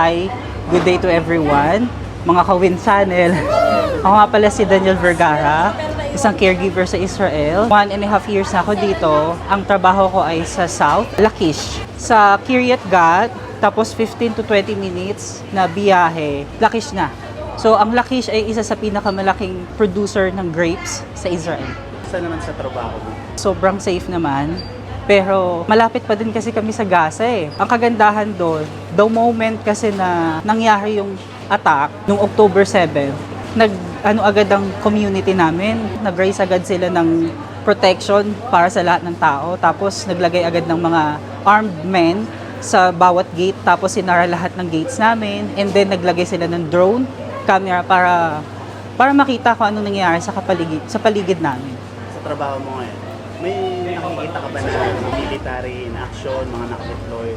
Hi, good day to everyone. Mga Kawin Channel. Ako nga pala si Daniel Vergara, isang caregiver sa Israel. One and a half years na ako dito. Ang trabaho ko ay sa South, Lakish. Sa Kiryat Gat, tapos 15 to 20 minutes na biyahe, Lakish na. So, ang Lakish ay isa sa pinakamalaking producer ng grapes sa Israel. Saan naman sa trabaho mo? sobrang safe naman. Pero malapit pa din kasi kami sa Gaza eh. Ang kagandahan doon, the moment kasi na nangyari yung attack, nung October 7, nag ano agad ang community namin, nag-raise agad sila ng protection para sa lahat ng tao. Tapos naglagay agad ng mga armed men sa bawat gate. Tapos sinara lahat ng gates namin. And then naglagay sila ng drone camera para para makita kung ano nangyayari sa kapaligid sa paligid namin. Sa trabaho mo ngayon, may nakikita ka ba na military in action, mga nakadeploy?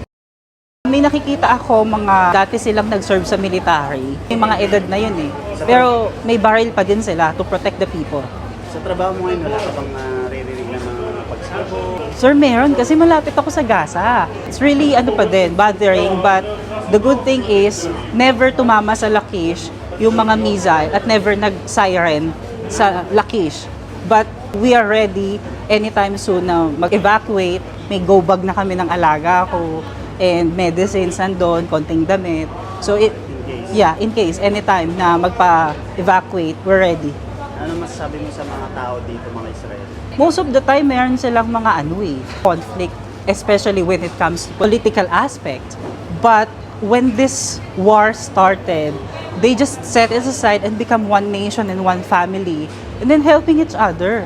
May nakikita ako mga dati silang nag-serve sa military. May mga edad na yun eh. Pero may barrel pa din sila to protect the people. Sa trabaho mo ngayon, wala ka bang naririnig na mga pagsabog? Sir, meron kasi malapit ako sa Gaza. It's really ano pa din, bothering. But the good thing is, never tumama sa Lakish yung mga missile at never nag-siren sa Lakish. But we are ready anytime soon na mag-evacuate. May go bag na kami ng alaga ko and medicines nandun, konting damit. So it, In case. yeah, in case, anytime na magpa-evacuate, we're ready. Ano masasabi mo sa mga tao dito, mga Israel? most of the time meron silang mga ano eh, conflict, especially when it comes to political aspect. But when this war started, they just set it aside and become one nation and one family and then helping each other.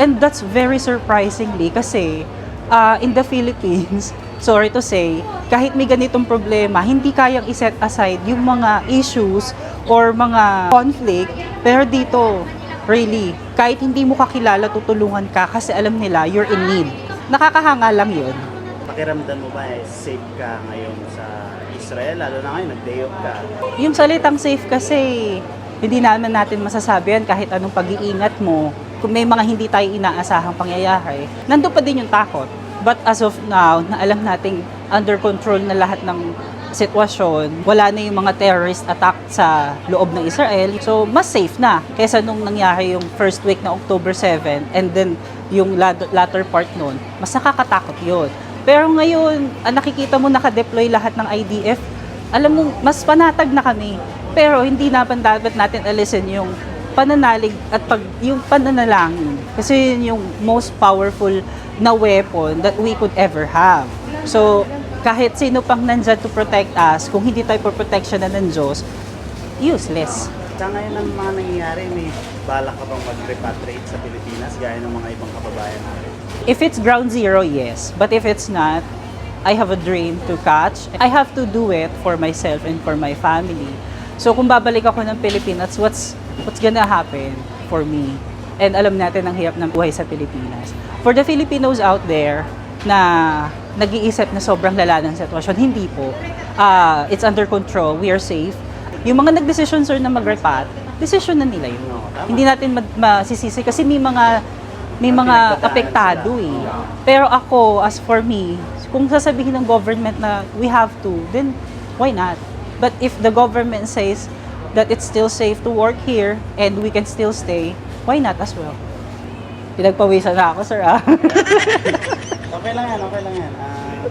And that's very surprisingly kasi uh, in the Philippines, sorry to say, kahit may ganitong problema, hindi kayang iset aside yung mga issues or mga conflict, pero dito, really, kahit hindi mo kakilala, tutulungan ka kasi alam nila you're in need. Nakakahanga lang yun. Pakiramdam mo ba eh, safe ka ngayon sa Israel? Lalo na ngayon, nag-day off ka. Yung salitang safe kasi, hindi naman natin masasabi yan kahit anong pag-iingat mo. Kung may mga hindi tayo inaasahang pangyayari, nandun pa din yung takot. But as of now, na alam nating under control na lahat ng sitwasyon, wala na yung mga terrorist attack sa loob ng Israel. So, mas safe na kaysa nung nangyari yung first week na October 7 and then yung lat- latter part nun, mas nakakatakot yun. Pero ngayon, ang nakikita mo nakadeploy lahat ng IDF, alam mo, mas panatag na kami. Pero hindi naman dapat natin alisin yung pananalig at pag, yung pananalangin. Kasi yun yung most powerful na weapon that we could ever have. So, kahit sino pang nandyan to protect us, kung hindi tayo for protection na ng Diyos, useless. Sa ngayon ang mga nangyayari, may balak ka bang mag-repatriate sa Pilipinas gaya ng mga ibang kababayan natin? If it's ground zero, yes. But if it's not, I have a dream to catch. I have to do it for myself and for my family. So kung babalik ako ng Pilipinas, what's what's gonna happen for me? And alam natin ang hirap ng buhay sa Pilipinas. For the Filipinos out there na nag-iisip na sobrang lala ng sitwasyon, hindi po. Ah, it's under control. We are safe. Yung mga nagdesisyon sir na mag-repat, decision na nila yun. No. Hindi natin masisisi kasi may mga may mga apektado eh. Pero ako, as for me, kung sasabihin ng government na we have to, then why not? But if the government says that it's still safe to work here and we can still stay, why not as well? Pinagpawisan na ako, sir, ah. Okay lang yan, okay lang yan. Ah,